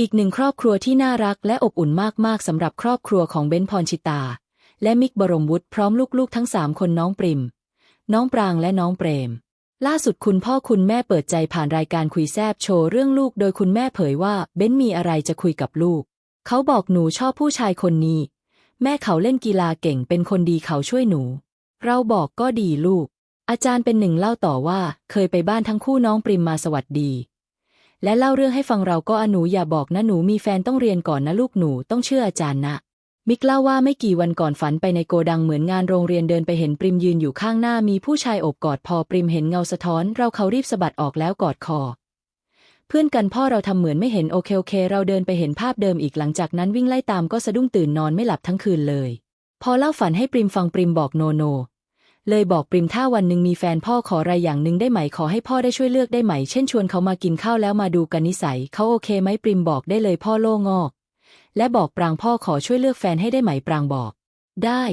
อีกหนึ่งครอบครัวที่น่ารักและอบอุ่นมากๆสำหรับครอบครัวของเบนพรชิตา และมิกบรมวุฒิพร้อมลูกๆทั้งสามคนน้องปริม น้องปรางและน้องเปรม ล่าสุดคุณพ่อคุณแม่เปิดใจผ่านรายการคุยแซบโชว์เรื่องลูกโดยคุณแม่เผยว่าเบนมีอะไรจะคุยกับลูก เขาบอกหนูชอบผู้ชายคนนี้ แม่เขาเล่นกีฬาเก่งเป็นคนดีเขาช่วยหนู เราบอกก็ดีลูก อาจารย์เป็นหนึ่งเล่าต่อว่าเคยไปบ้านทั้งคู่น้องปริมมาสวัสดี และเล่าเรื่องให้ฟังเราก็อหนูอย่าบอกนะหนูมีแฟนต้องเรียนก่อนนะลูกหนูต้องเชื่ออาจารย์นะ มิกเล่าว่าไม่กี่วันก่อนฝันไปในโกดังเหมือนงานโรงเรียนเดินไปเห็นปริมยืนอยู่ข้างหน้ามีผู้ชายโอบกอดพอปริมเห็นเงาสะท้อน เราเขารีบสะบัดออกแล้วกอดคอ เพื่อนกันพ่อเราทำเหมือนไม่เห็นโอเคโอเค เราเดินไปเห็นภาพเดิมอีกหลังจากนั้นวิ่งไล่ตามก็สะดุ้งตื่นนอนไม่หลับทั้งคืนเลย พอเล่าฝันให้ปริมฟังปริมบอกโนโน เลยบอกปริมถ้าวันหนึ่งมีแฟนพ่อขออะไรอย่างหนึ่งได้ไหมขอให้พ่อได้ช่วยเลือกได้ไหม เช่นชวนเขามากินข้าวแล้วมาดูกันนิสัยเขาโอเคไหมปริมบอกได้เลยพ่อโล่งอก และบอกปรางพ่อขอช่วยเลือกแฟนให้ได้ไหมปรางบอก ได้